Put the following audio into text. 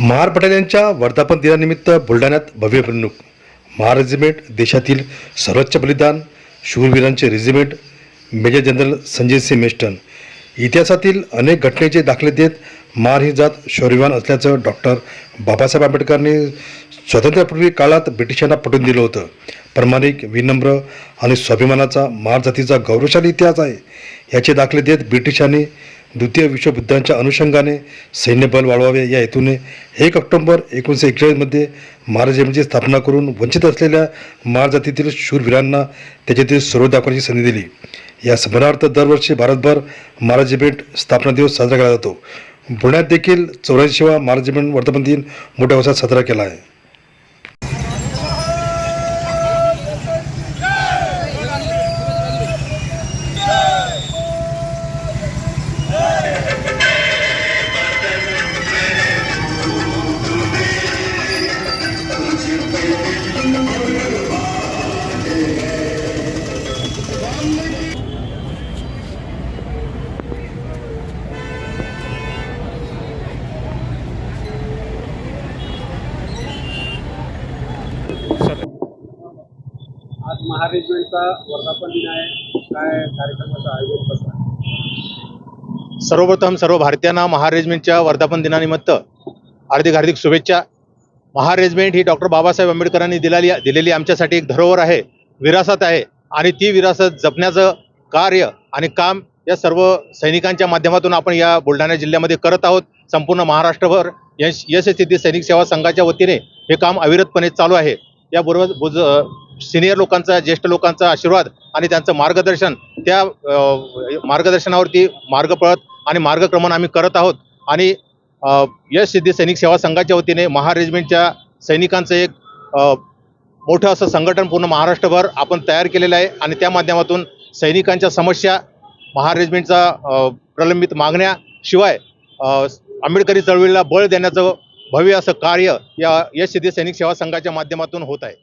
महार पटेल यांच्या वर्धापन दिनानिमित्त बुलढाण्यात भव्य मिरवणूक. महार रेजिमेंट देशातील सर्वोच्च बलिदान शूरवीरांचे regiment major general Sanjay Singh Meston. इतिहासातील अनेक घटनेचे दाखले देत महार ही जात शौर्यवान असल्याचं डॉक्टर बाबासाहेब आंबेडकरांनी स्वातंत्र्यापूर्वी काळात ब्रिटिशांना पटवून दिलं होतं. प्रामाणिक विनम्र आणि स्वाभिमानाचा महार जातीचा गौरवशाली इतिहास आहे. याचे दाखले देत ब्रिटिशांनी द्वितीय विश्वयुद्धांच्या अनुषंगाने सैन्यबल वाढवावे या हेतूने एक ऑक्टोंबर एकोणीसशे एक्केचाळीसमध्ये महाराजांची स्थापना करून वंचित असलेल्या महार जातीतील शूरवीरांना त्याच्यातील सर्व दाखवण्याची संधी दिली. या स्मरणार्थ दरवर्षी भारतभर महाराज स्थापना दिवस साजरा केला जातो. पुण्यात देखील चौऱ्याऐंशीवा महाराज रेजिमेंट वर्धापन दिन मोठ्या उत्साहात साजरा केला आहे. महारेजिमेंटचा वर्धापन दिन आहे. काय कार्यक्रमाचं आयोजन कसं आहे सर्वप्रथम सर्व भारतीयांना महारेजमेंटच्या वर्धापन दिनानिमित्त हार्दिक हार्दिक शुभेच्छा. महारेजमेंट ही डॉक्टर बाबासाहेब आंबेडकरांनी दिलेली दिलेली आमच्यासाठी एक धरोहर आहे विरासत आहे आणि ती विरासत जपण्याचं कार्य आणि काम या सर्व सैनिकांच्या माध्यमातून आपण या बुलढाणा जिल्ह्यामध्ये करत आहोत. संपूर्ण महाराष्ट्रभर यश यश सैनिक सेवा संघाच्या वतीने हे काम अविरतपणे चालू आहे. याबरोबर बुज सिनियर लोकांचा ज्येष्ठ लोकांचा आशीर्वाद आणि त्यांचं मार्गदर्शन त्या मार्गदर्शनावरती मार्ग पळत आणि मार्गक्रमण आम्ही करत आहोत. आणि यश सिद्धी सैनिक सेवा संघाच्या वतीने महार रेजिमेंटच्या सैनिकांचं एक मोठं असं संघटन पूर्ण महाराष्ट्रभर आपण तयार केलेलं आहे आणि त्या माध्यमातून सैनिकांच्या समस्या महार रेजिमेंटचा प्रलंबित मागण्या शिवाय आंबेडकरी चळवळीला बळ देण्याचं भव्य असं कार्य या यश सिद्धी सैनिक सेवा संघाच्या माध्यमातून होत आहे.